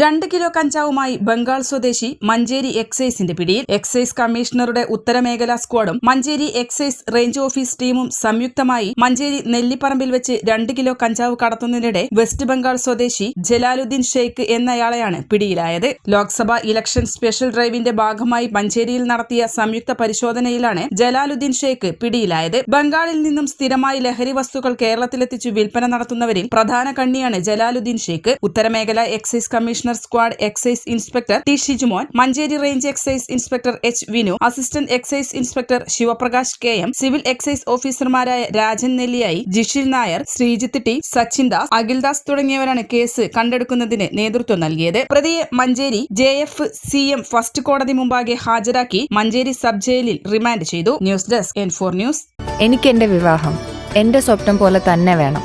രണ്ട് കിലോ കഞ്ചാവുമായി ബംഗാൾ സ്വദേശി മഞ്ചേരി എക്സൈസിന്റെ പിടിയിൽ എക്സൈസ് കമ്മീഷണറുടെ ഉത്തരമേഖലാ സ്ക്വാഡും മഞ്ചേരി എക്സൈസ് റേഞ്ച് ഓഫീസ് ടീമും സംയുക്തമായി മഞ്ചേരി നെല്ലിപ്പറമ്പിൽ വെച്ച് രണ്ട് കിലോ കഞ്ചാവ് കടത്തുന്നതിനിടെ വെസ്റ്റ് ബംഗാൾ സ്വദേശി ജലാലുദ്ദീൻ ഷെയ്ഖ് എന്നയാളെയാണ് പിടിയിലായത്. ലോക്സഭാ ഇലക്ഷൻ സ്പെഷ്യൽ ഡ്രൈവിന്റെ ഭാഗമായി മഞ്ചേരിയിൽ നടത്തിയ സംയുക്ത പരിശോധനയിലാണ് ജലാലുദ്ദീൻ ഷെയ്ഖ് പിടിയിലായത്. ബംഗാളിൽ നിന്നും സ്ഥിരമായി ലഹരി വസ്തുക്കൾ കേരളത്തിലെത്തിച്ചു വിൽപ്പന നടത്തുന്നവരിൽ പ്രധാന കണ്ണിയാണ് Jalaluddin Sheikh. ഉത്തരമേഖല excise commissioner squad excise inspector T Shijumon Manjeri range excise inspector H Vinu assistant excise inspector Shivaprakash K M civil excise ഓഫീസർമാരായ രാജൻ നെല്ലിയായി ജിഷിൽ നായർ ശ്രീജിത്ത് ടി സച്ചിൻ ദാസ് അഖിൽദാസ് തുടങ്ങിയവരാണ് കേസ് കണ്ടെടുക്കുന്നതിന് നേതൃത്വം നൽകിയത്. പ്രതിയെ Manjeri J F C M first കോടതി മുമ്പാകെ ഹാജരാക്കി മഞ്ചേരി സബ് ജയിലിൽ റിമാൻഡ് ചെയ്തു. News desk N four news. എനിക്ക് എന്റെ വിവാഹം എന്റെ സ്വപ്നം പോലെ തന്നെ വേണം.